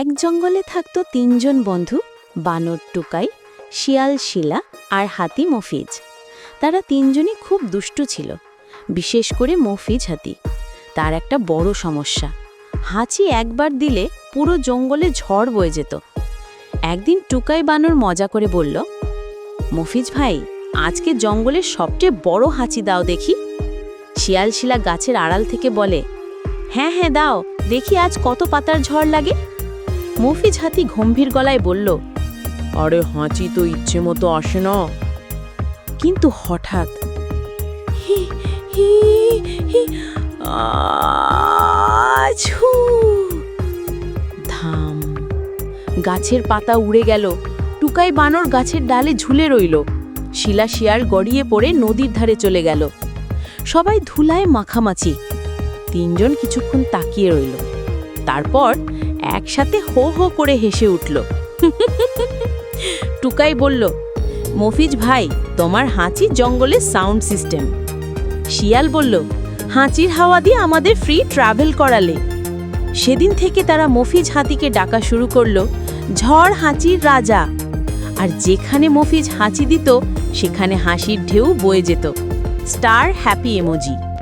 এক জঙ্গলে থাকতো তিনজন বন্ধু, বানর টুকাই, শিয়াল শিলা আর হাতি মফিজ। তারা তিনজনই খুব দুষ্টু ছিল, বিশেষ করে মফিজ হাতি। তার একটা বড় সমস্যা, হাঁচি একবার দিলে পুরো জঙ্গলে ঝড় বয়ে যেত। একদিন টুকাই বানর মজা করে বলল, মফিজ ভাই, আজকে জঙ্গলের সবচেয়ে বড় হাঁচি দাও দেখি। শিয়াল শিলা গাছের আড়াল থেকে বলে হ্যাঁ হ্যাঁ দাও, দেখি আজ কত পাতার ঝড় লাগে। মফিজ হাতি গম্ভীর গলায় বলল আরে হাঁচি তো ইচ্ছে মতো আসে না। কিন্তু হঠাৎ হি হি হি আছু। ধাম। গাছের পাতা উড়ে গেল। টুকাই বানর গাছের ডালে ঝুলে রইল। শিলা শিয়ার গড়িয়ে পড়ে নদীর ধারে চলে গেল। সবাই ধুলায় মাখামাছি তিনজন কিছুক্ষণ তাকিয়ে রইল। তারপর একসাথে হো হো করে হেসে উঠল। টুকাই বলল, মফিজ ভাই, তোমার হাঁচি জঙ্গলের সাউন্ড সিস্টেম। শিয়াল বলল, হাঁচির হাওয়া দিয়ে আমাদের ফ্রি ট্রাভেল করালে। সেদিন থেকে তারা মফিজ হাতিকে ডাকা শুরু করল, ঝড় হাঁচির রাজা। আর যেখানে মফিজ হাঁচি দিত, সেখানে হাসির ঢেউ বয়ে যেত। Star happy emoji.